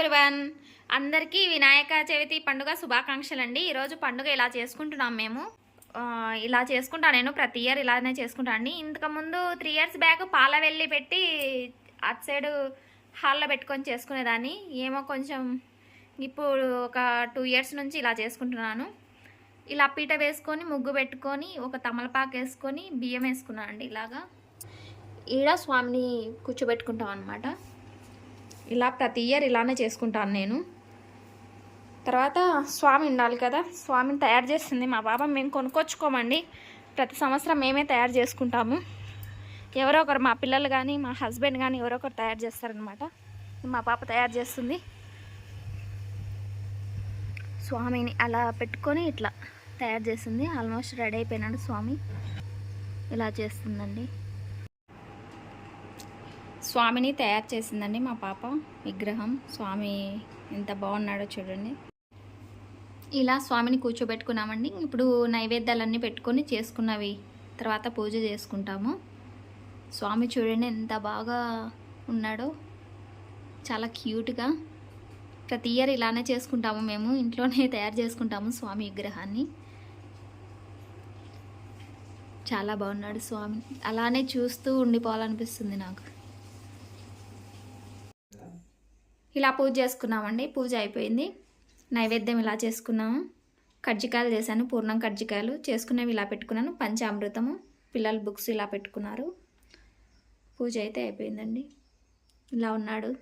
Everyone అందరికీ వినాయక చవితి పండుగ శుభాకాంక్షలు అండి ఈరోజు పండుగ ఇలా చేసుకుంటున్నాం మేము. ఇలా చేసుకుంటా నేను ప్రతి ఇయర్ ఇలానే చేసుకుంటా అండి. ఇంతకుముందు త్రీ ఇయర్స్ బ్యాక్ పాల వెళ్ళి పెట్టి అటు సైడ్ హాల్లో పెట్టుకొని చేసుకునేదాన్ని. ఏమో కొంచెం ఇప్పుడు ఒక టూ ఇయర్స్ నుంచి ఇలా చేసుకుంటున్నాను. ఇలా పీట వేసుకొని ముగ్గు పెట్టుకొని ఒక తమలపాకు వేసుకొని బియ్యం వేసుకున్నాను అండి ఇలాగా. ఈడ స్వామిని కూర్చోబెట్టుకుంటాం అనమాట ఇలా ప్రతి ఇయర్ ఇలానే చేసుకుంటాను నేను. తర్వాత స్వామి ఉండాలి కదా స్వామిని తయారు చేస్తుంది మా బాబా. మేము కొనుక్కొచ్చుకోమండి. ప్రతి సంవత్సరం మేమే తయారు చేసుకుంటాము. ఎవరో ఒకరు మా పిల్లలు కానీ మా హస్బెండ్ కానీ ఎవరో ఒకరు తయారు చేస్తారనమాట మా పాప తయారు చేస్తుంది. స్వామిని అలా పెట్టుకొని ఇట్లా తయారు చేస్తుంది ఆల్మోస్ట్ రెడీ అయిపోయినాడు స్వామి. ఇలా చేస్తుందండి. స్వామిని తయారు చేసిందండి మా పాప విగ్రహం. స్వామి ఎంత బాగున్నాడో చూడండి. ఇలా స్వామిని కూర్చోబెట్టుకున్నామండి. ఇప్పుడు నైవేద్యాలన్నీ పెట్టుకొని చేసుకున్నవి తర్వాత పూజ చేసుకుంటాము. స్వామి చూడండి ఎంత బాగా ఉన్నాడో. చాలా క్యూట్గా. ప్రతి ఇయర్ ఇలానే చేసుకుంటాము మేము. ఇంట్లోనే తయారు చేసుకుంటాము స్వామి విగ్రహాన్ని. చాలా బాగున్నాడు స్వామి. అలానే చూస్తూ ఉండిపోవాలనిపిస్తుంది నాకు. ఇలా పూజ చేసుకున్నామండి. పూజ అయిపోయింది. నైవేద్యం ఇలా చేసుకున్నాము. కజ్జికాయలు చేశాను. పూర్ణం కజ్జికాయలు చేసుకునేవి ఇలా పెట్టుకున్నాను. పంచామృతము పిల్లల బుక్స్ ఇలా పెట్టుకున్నారు. పూజ అయితే అయిపోయిందండి. ఇలా ఉన్నాడు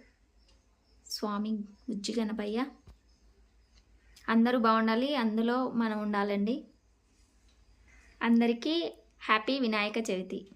స్వామి ఉజ్జి గణపయ్య. అందరూ బాగుండాలి. అందులో మనం ఉండాలండి. అందరికీ హ్యాపీ వినాయక చవితి.